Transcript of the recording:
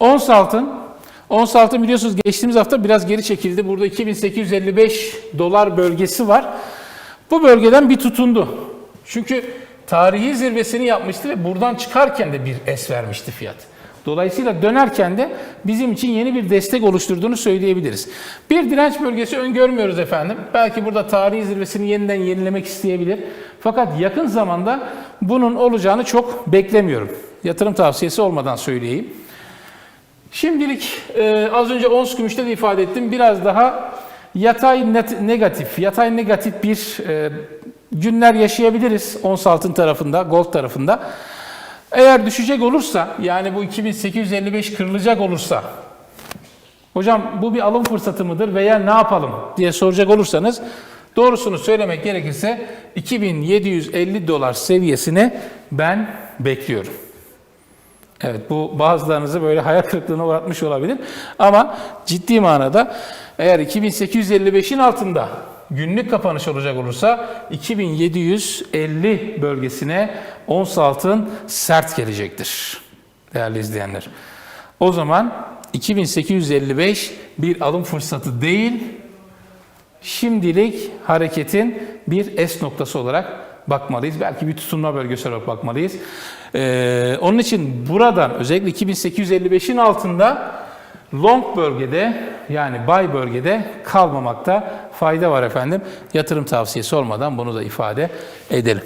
Ons altın. Ons altın biliyorsunuz geçtiğimiz hafta biraz geri çekildi. Burada 2855 dolar bölgesi var. Bu bölgeden bir tutundu. Çünkü tarihi zirvesini yapmıştı ve buradan çıkarken de bir es vermişti fiyat. Dolayısıyla dönerken de bizim için yeni bir destek oluşturduğunu söyleyebiliriz. Bir direnç bölgesi öngörmüyoruz efendim. Belki burada tarihi zirvesini yeniden yenilemek isteyebilir. Fakat yakın zamanda bunun olacağını çok beklemiyorum. Yatırım tavsiyesi olmadan söyleyeyim. Şimdilik e, az önce ons gümüşte de ifade ettim. Biraz daha yatay net, negatif, yatay negatif bir e, günler yaşayabiliriz ons altın tarafında, gold tarafında. Eğer düşecek olursa yani bu 2855 kırılacak olursa hocam bu bir alım fırsatı mıdır veya ne yapalım diye soracak olursanız doğrusunu söylemek gerekirse 2750 dolar seviyesini ben bekliyorum. Evet bu bazılarınızı böyle hayal kırıklığına uğratmış olabilir. Ama ciddi manada eğer 2855'in altında günlük kapanış olacak olursa 2750 bölgesine ons altın sert gelecektir değerli izleyenler. O zaman 2855 bir alım fırsatı değil, şimdilik hareketin bir S noktası olarak bakmalıyız. Belki bir tutunma bölgesi olarak bakmalıyız. Ee, onun için buradan özellikle 2855'in altında long bölgede yani buy bölgede kalmamakta fayda var efendim. Yatırım tavsiyesi olmadan bunu da ifade edelim.